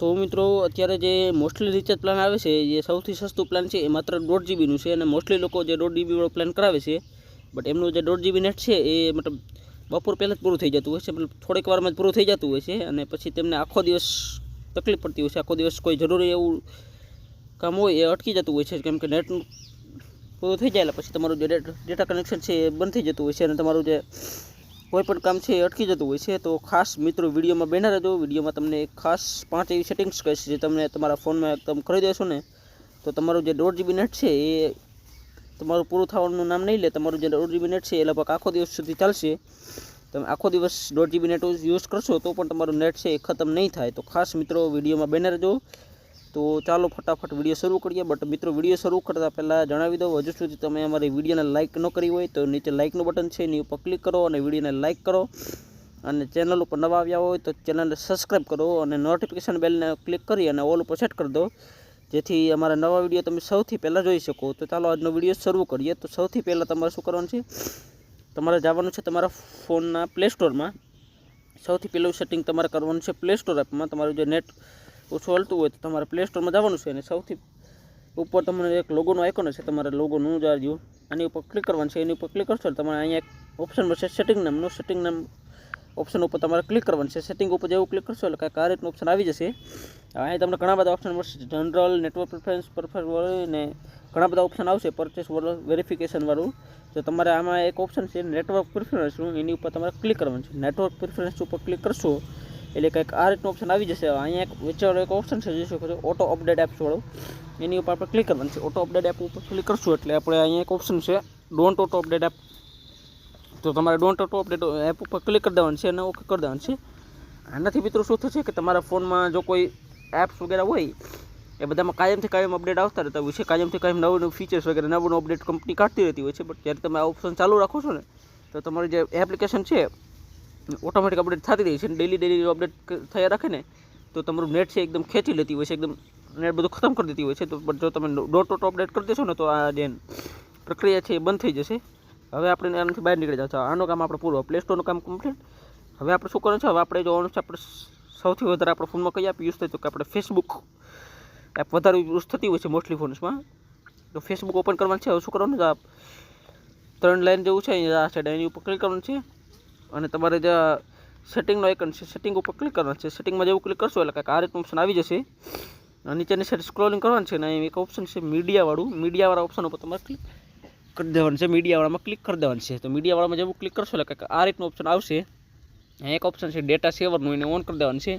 તો મિત્રો, અત્યારે જે મોસ્ટલી રિચાર્જ પ્લાન આવે છે, જે સૌથી સસ્તું પ્લાન છે, એ માત્ર દોઢ જીબીનું છે અને મોસ્ટલી લોકો જે દોઢ જીબી વાળો પ્લાન કરાવે છે બટ એમનું જે દોઢ જીબી નેટ છે, એ મતલબ બપોર પહેલાં જ પૂરું થઈ જતું હોય છે, મતલબ થોડીક વારમાં જ પૂરું થઈ જતું હોય છે અને પછી તેમને આખો દિવસ તકલીફ પડતી હોય છે. આખો દિવસ કોઈ જરૂરી એવું કામ હોય એ અટકી જતું હોય છે, કેમ કે નેટનું પૂરું થઈ જાય પછી તમારું જે ડેટા કનેક્શન છે એ બંધ થઈ જતું હોય છે અને તમારું જે કોઈ પણ કામ છે એ અટકી જતું હોય છે, તો ખાસ મિત્રો વિડીયોમાં બેના રહેજો. વિડીયોમાં તમને ખાસ પાંચ એવી સેટિંગ્સ કહીશ જે તમને તમારા ફોનમાં તમે કરી દેશો ને, તો તમારું જે દોઢ જીબી નેટ છે એ તમારું પૂરું થવાનું નામ નહીં લે, તમારું જે દોઢ જીબી નેટ છે એ લગભગ આખો દિવસ સુધી ચાલશે. તમે આખો દિવસ દોઢ જીબી નેટ યુઝ કરશો તો પણ તમારું નેટ છે એ ખતમ નહીં થાય. તો ખાસ મિત્રો વિડીયોમાં બેના રહેજો. તો ચાલો ફટાફટ વીડિયો શરૂ કરીએ. બટ મિત્રો, વીડિયો શરૂ કરતાં પહેલાં જણાવી દઉં, હજુ સુધી તમે અમારી વિડીયોને લાઇક ન કરી હોય તો નીચે લાઇકનું બટન છે, એની ઉપર ક્લિક કરો અને વિડીયોને લાઇક કરો. અને ચેનલ ઉપર નવા આવ્યા હોય તો ચેનલને સબસ્ક્રાઈબ કરો અને નોટિફિકેશન બેલને ક્લિક કરી અને ઓલ ઉપર સેટ કરી દો. જેથી અમારા નવા વીડિયો તમે સૌથી પહેલાં જોઈ શકો. તો ચાલો આજનો વીડિયો શરૂ કરીએ. તો સૌથી પહેલાં તમારે શું કરવાનું છે? તમારે જવાનું છે તમારા ફોનના પ્લે સ્ટોરમાં સૌથી પહેલું સેટિંગ તમારે કરવાનું છે પ્લે સ્ટોર એપમાં તમારું જે નેટ ઓછું હલતું હોય તો તમારે પ્લે સ્ટોરમાં જવાનું છે અને સૌથી ઉપર તમને એક લોગોનો આઇકોન છે તમારે લોગોનું જાળ્યું આની ઉપર ક્લિક કરવાનું છે, એની ઉપર ક્લિક કરશો તમારે અહીંયા એક ઓપ્શન મળશે સેટિંગ નામનું સેટિંગ નામ ઓપ્શન ઉપર તમારે ક્લિક કરવાનું છે. સેટિંગ ઉપર જેવું ક્લિક કરશો એટલે કાંઈક આ રીતનું ઓપ્શન આવી જશે. અહીંયા તમને ઘણા બધા ઓપ્શન મળશે. જનરલ નેટવર્ક પ્રિફરન્સ પરફેક્ટ ને ઘણા બધા ઓપ્શન આવશે પરચેસ વેરિફિકેશનવાળું તો તમારે આમાં એક ઓપ્શન છે નેટવર્ક પ્રિફરન્સનું એની ઉપર તમારે ક્લિક કરવાનું છે. નેટવર્ક પ્રિફરન્સ ઉપર ક્લિક કરશો એટલે કંઈક આ રીતનું ઓપ્શન આવી જશે. અહીંયા એક વિચાર એક ઓપ્શન છે જોઈ શકો છો? ઓટો અપડેટ એપ્સવાળો એની ઉપર આપણે ક્લિક કરવાનું છે. ઓટો અપડેટ એપ ઉપર ક્લિક કરશું એટલે આપણે અહીંયા એક ઓપ્શન છે ડોન્ટ ઓટો અપડેટ એપ તો તમારે ડોન્ટ ઓટો અપડેટ એપ ઉપર ક્લિક કરી દેવાનું છે અને ઓકે કરી દેવાનું છે. આનાથી મિત્રો શું થશે કે તમારા ફોનમાં જો કોઈ એપ્સ વગેરે હોય, એ બધામાં કાયમથી કાયમ અપડેટ આવતા રહેતા હોય છે. કાયમથી કાયમ નવું નવું ફીચર્સ વગેરે, નવું નવું અપડેટ કંપની કાઢતી રહેતી હોય છે. બટ જ્યારે તમે આ ઓપ્શન ચાલુ રાખો છો ને, તો તમારી જે એપ્લિકેશન છે ઓટોમેટિક અપડેટ થતી રહી છે ડેલી ડેલી અપડેટ થયા રાખે ને, તો તમારું નેટ છે એકદમ ખેંચી લેતી હોય છે, એકદમ નેટ બધું ખતમ કરી દેતી હોય છે. તો જો તમે ડોટ ઓટો અપડેટ કરી દેશો ને, તો આ જે પ્રક્રિયા છે એ બંધ થઈ જશે. હવે આપણે આનાથી બહાર નીકળી જાવ આનું કામ આપણે પૂરું પ્લે સ્ટોરનું કામ કમ્પ્લીટ હવે આપણે શું કરવાનું છે? હવે આપણે જોવાનું છે, આપણે સૌથી વધારે આપણા ફોનમાં કઈ એપ યુઝ થાય તો કે આપણે ફેસબુક એપ વધારે યુઝ થતી હોય છે મોસ્ટલી ફોન્સમાં તો ફેસબુક ઓપન કરવાનું છે. હવે શું કરવાનું છે? ત્રણ લાઈન જેવું છે, અહીંયા આ સાઈડ એની ઉપર ક્લિક કરવાનું છે. અને તમારે જે સેટિંગનો આઇકન છે સેટિંગ ઉપર ક્લિક કરવાનું છે. સેટિંગમાં જેવું ક્લિક કરશો એટલે કાંઈક આ રીતનું ઓપ્શન આવી જશે. નીચેની સાઈડ સ્ક્રોલિંગ કરવાનું છે અને એક ઓપ્શન છે મીડિયાવાળું મીડિયાવાળા ઓપ્શન ઉપર તમારે ક્લિક કરી દેવાનું છે. મીડિયાવાળામાં ક્લિક કરી દેવાનું છે. તો મીડિયાવાળામાં જેવું ક્લિક કરશો એટલે કાંઈક આ રીતનું ઓપ્શન આવશે. એક ઓપ્શન છે ડેટા સેવરનું એને ઓન કરી દેવાનું છે.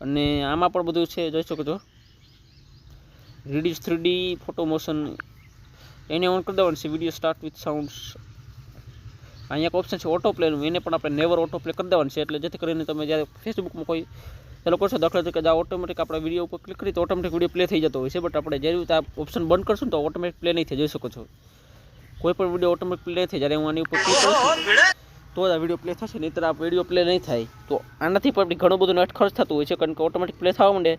અને આમાં પણ બધું છે, જોઈ શકો છો. રીડિઝ થ્રીડી ફોટો મોશન એને ઓન કરી દેવાનું છે. વીડિયો સ્ટાર્ટ વિથ સાઉન્ડ્સ અહીંયા એક ઓપ્શન છે ઓટો પ્લેનું એને પણ આપણે નેવર ઓટો પ્લે કરી દેવાનું છે. એટલે જેથી કરીને તમે જ્યારે ફેસબુકમાં કોઈ ચાલો કરશો દાખલા તરીકે આ ઓટોમેટિક આપણે વીડિયો ઉપર ક્લિક કરીએ તો ઓટોમેટિક વીડિયો પ્લે થઈ જતો હોય છે. બટ આપણે જે રીતે આ ઓપ્શન બંધ કરશું તો ઓટોમેટિક પ્લે નહીં થઈ, જોઈ શકો છો. કોઈ પણ વીડિયો ઓટોમેટિક પ્લે થઈ જ્યારે હું આની ઉપર ક્લિક કરું તો આ વીડિયો પ્લે થશે. નહીં આ વીડિયો પ્લે નહીં થાય. તો આનાથી પણ ઘણું બધું નેટ ખર્ચ થતું હોય છે. કારણ કે ઓટોમેટિક પ્લે થવા માંડે,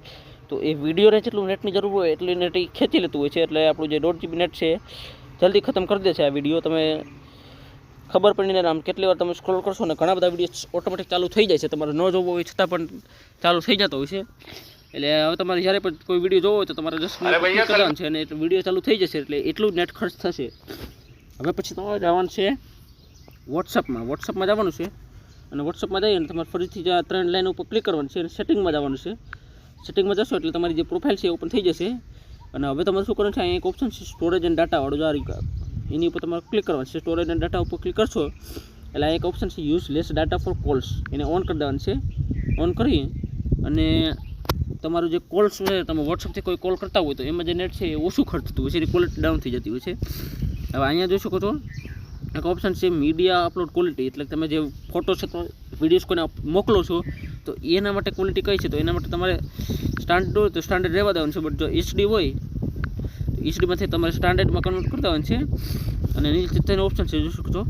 તો એ વિડીયોને જેટલું નેટની જરૂર હોય, એટલું નેટ ખેંચી લેતું હોય છે. એટલે આપણું જે દોઢ જીબી નેટ છે, જલ્દી ખતમ કરી દે છે આ વીડિયો તમે ખબર પડીને આમ કેટલી વાર તમે સ્ક્રોલ કરશો ને ઘણા બધા વીડિયો ઓટોમેટિક ચાલુ થઈ જાય છે. તમારે ન જોવો હોય છતાં પણ ચાલુ થઈ જતો હોય છે. એટલે હવે તમારે જ્યારે પણ કોઈ વીડિયો જોવો હોય તો તમારે જસ્ટ કરવાનું છે અને વીડિયો ચાલુ થઈ જશે એટલે એટલું નેટ ખર્ચ થશે. હવે પછી તમારે જવાનું છે વોટ્સઅપમાં વોટ્સઅપમાં જવાનું છે. અને વોટ્સઅપમાં જઈએ અને તમારે ફરીથી જ્યાં ત્રણ લાઈન ઉપર ક્લિક કરવાનું છે અને સેટિંગમાં જવાનું છે. સેટિંગમાં જશો એટલે તમારી જે પ્રોફાઇલ છે એ ઓપન થઈ જશે. અને હવે તમારે શું કરવાનું છે અહીંયા એક ઓપ્શન છે સ્ટોરેજ એન્ડ ડાટાવાળું જો આ રીતે એની ઉપર તમારે ક્લિક કરવાનું છે. સ્ટોરેજ અને ડાટા ઉપર ક્લિક કરશો, એટલે એક ઓપ્શન છે use less data for calls એને ઓન કરી દેવાનું છે. ઓન કરી અને તમારું જે કોલ્સ હોય, તમે વોટ્સઅપથી કોઈ કોલ કરતા હોય તો એમાં જે નેટ છે એ ઓછું ખર્ચ થતું હોય છે. એની ક્વોલિટી ડાઉન થઈ જતી હોય છે. હવે અહીંયા જોઈ શકો છો, એક ઓપ્શન છે મીડિયા અપલોડ ક્વોલિટી એટલે તમે જે ફોટો છે, તો વિડીયોઝ કોઈને મોકલો છો, તો એના માટે ક્વોલિટી કઈ છે? તો એના માટે તમારે સ્ટાન્ડર્ડ તો સ્ટાન્ડર્ડ રહેવા દેવાનું છે. બટ જો એચડી હોય એચડીમાંથી તમારે સ્ટાન્ડર્ડમાં કન્વર્ટ કરતા હોય છે. અને નીચે તેનો ઓપ્શન છે, જોઈ શકો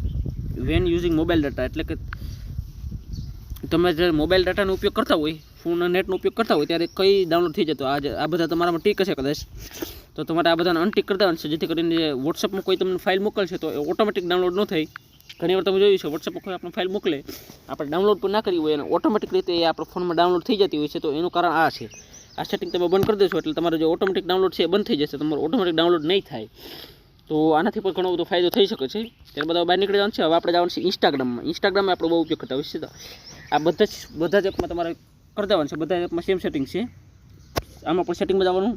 વેન યુઝિંગ મોબાઈલ ડાટા એટલે કે તમે જ્યારે મોબાઈલ ડાટાનો ઉપયોગ કરતા હોય ફોન નેટનો ઉપયોગ કરતા હોય, ત્યારે કઈ ડાઉનલોડ થઈ જતો? આજે આ બધા તમારામાં ટીક હશે કદાચ. તો તમારે આ બધાને અનટીક કરતા હશે જેથી કરીને વોટ્સઅપમાં કોઈ તમને ફાઇલ મોકલશે, તો એ ઓટોમેટિક ડાઉનલોડ ન થાય ઘણી વાર તમે જોયું છે વોટ્સઅપમાં કોઈ આપણે ફાઇલ મોકલે, આપણે ડાઉનલોડ પણ ના કરી હોય, અને ઓટોમેટિક રીતે એ આપણા ફોનમાં ડાઉનલોડ થઈ જતી હોય છે, તો એનું કારણ આ છે. આ સેટિંગ તમે બંધ કરી દેશો એટલે તમારો જે ઓટોમેટિક ડાઉનલોડ છે એ બંધ થઈ જશે, તમારો ઓટોમેટિક ડાઉનલોડ નહીં થાય. તો આનાથી પણ ઘણો બધો ફાયદો થઈ શકે છે. ત્યારે બધા બહાર નીકળી જવાનું છે, હવે આપણે જવાનું છે ઇન્સ્ટાગ્રામમાં ઇન્સ્ટાગ્રામમાં આપણે બહુ ઉપયોગ કરતા હોય છે આ બધા જ બધા જ એપમાં તમારે કરી દેવાનું છે, બધા એપમાં સેમ સેટિંગ છે. આમાં પણ સેટિંગમાં જવાનું.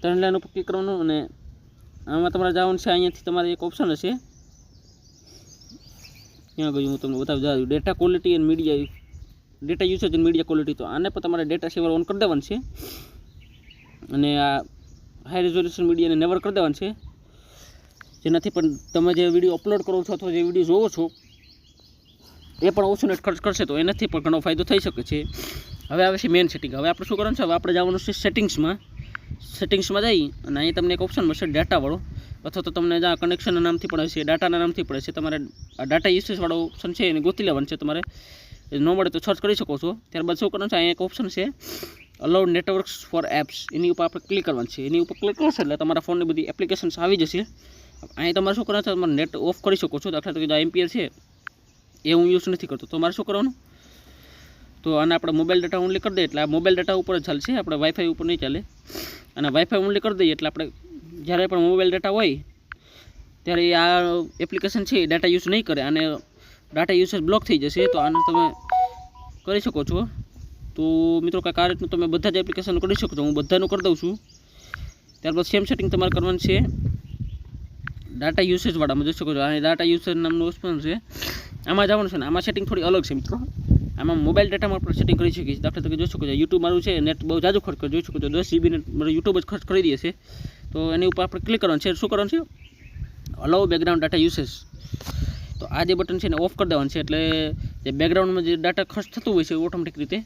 ત્રણ લાઈન ઉપર ક્લિક કરવાનું અને આમાં તમારે જવાનું છે, અહીંયાથી તમારે એક ઓપ્શન હશે. ક્યાં ગયું હું તમને બતાવી દઉં data quality and media data usage and media quality તો આને પણ તમારે ડેટા સેવર ઓન કરી દેવાનું છે. અને આ હાઈ રેઝોલ્યુશન મીડિયાને નેવર કરી દેવાનું છે. જેનાથી પણ તમે જે વીડિયો અપલોડ કરો છો અથવા જે વીડિયો જોવો છો, એ પણ ઓછું નેટ ખર્ચ કરશે તો એનાથી પણ ઘણો ફાયદો થઈ શકે છે. હવે આવે છે મેન સેટિંગ હવે આપણે શું કરવાનું છે? હવે આપણે જવાનું છે સેટિંગ્સમાં સેટિંગ્સમાં જઈ અને અહીં તમને એક ઓપ્શન મળશે ડેટાવાળો અથવા તો તમને જ્યાં કનેક્શનના નામથી પણ હશે ડાટાના નામથી પણ છે. તમારે આ ડાટા યુસેજવાળો ઓપ્શન છે એને ગોતી લેવાનું છે તમારે. ન મળે તો સર્ચ કરી શકો છો, ત્યારબાદ શું કરવાનું છે? અહીંયા એક ઓપ્શન છે અલાઉડ નેટવર્ક્સ ફોર એપ્સ એની ઉપર આપણે ક્લિક કરવાનું છે. એની ઉપર ક્લિક કરશો એટલે તમારા ફોનની બધી એપ્લિકેશન્સ આવી જશે. અહીં તમારે શું કરવાનું છે? તમારે નેટ ઓફ કરી શકો છો. દાખલા તરીકે એમપીએલ છે, એ હું યુઝ નથી કરતો. તો મારે શું કરવાનું? તો આને આપણે મોબાઈલ ડેટા ઓનલી કરી દઈએ. એટલે આ મોબાઈલ ડેટા ઉપર જ ચાલશે. આપણે વાઈફાઈ ઉપર નહીં ચાલે. અને વાઈફાઈ ઓનલી કરી દઈએ એટલે આપણે જ્યારે પણ મોબાઈલ ડેટા હોય, ત્યારે આ એપ્લિકેશન છે ડેટા યુઝ નહીં કરે. અને ડાટા યુસેજ બ્લોક થઈ જશે, તો આને તમે કરી શકો છો. તો મિત્રો, કાંઈક આ રીતનું તમે બધા જ એપ્લિકેશન કરી શકો છો. હું બધાનું કરી દઉં છું. ત્યારબાદ સેમ સેટિંગ તમારે કરવાનું છે. ડાટા યુસેજવાળામાં જોઈ શકો છો. આ ડાટા યુસેજ નામનું ઓપ્શન છે. આમાં જવાનું છે ને, આમાં સેટિંગ થોડી અલગ છે મિત્રો. આમાં મોબાઈલ ડેટામાં પણ સેટિંગ કરી શકીએ છીએ. દાખલા તરીકે જોઈ શકો છો યુટ્યુબ મારું છે નેટ બહુ જાજુ ખર્ચ કરી. જોઈ શકો છો, દસ જીબી નેટ મારું યુટ્યુબ જ ખર્ચ કરી દે છે. તો એની ઉપર આપણે ક્લિક કરવાનું છે. શું કરવાનું છે? અલાઉ બેકગ્રાઉન્ડ ડાટા યુસેજ તો આ જે બટન છે ને ઓફ કરી દેવાનું છે, એટલે જે બેકગ્રાઉન્ડમાં જે ડાટા ખર્ચ થતું હોય છે ઓટોમેટિક રીતે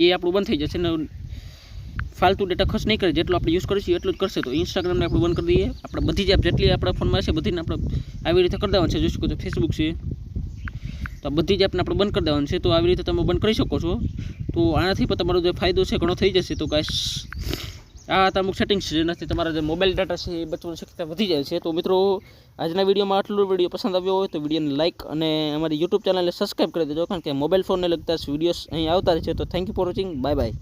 એ આપણું બંધ થઈ જશે ને ફાલતુ ડેટા ખર્ચ નહીં કરે, જેટલો આપણે યુઝ કરીશું એટલું જ કરશે. તો ઇન્સ્ટાગ્રામને આપણે બંધ કરી દઈએ. આપણે બધી જ એપ જેટલી આપણા ફોનમાં છે, બધીને આપણે આવી રીતે કરી દેવાનું છે. જોઈ શકો છો ફેસબુક છે. તો બધી જ એપને આપણે બંધ કરી દેવાનું છે. તો આવી રીતે તમે બંધ કરી શકો છો. તો આનાથી પણ તમારો જે ફાયદો છે, ઘણો થઈ જશે. તો ગાઈસ આ હતા અમુક સેટિંગ્સ જેનાથી તમારા જે મોબાઈલ ડેટા છે એ બચવાની શક્યતા વધી જાય છે. તો મિત્રો, આજના વિડીયોમાં આટલું વીડિયો પસંદ આવ્યો હોય તો વિડીયોને લાઇક અને અમારી યુટ્યુબ ચેનલને સબસ્ક્રાઈબ કરી દેજો, કારણ કે મોબાઈલ ફોનને લગતા વિડીયોઝ અહીં આવતા છે. તો thank you for watching bye bye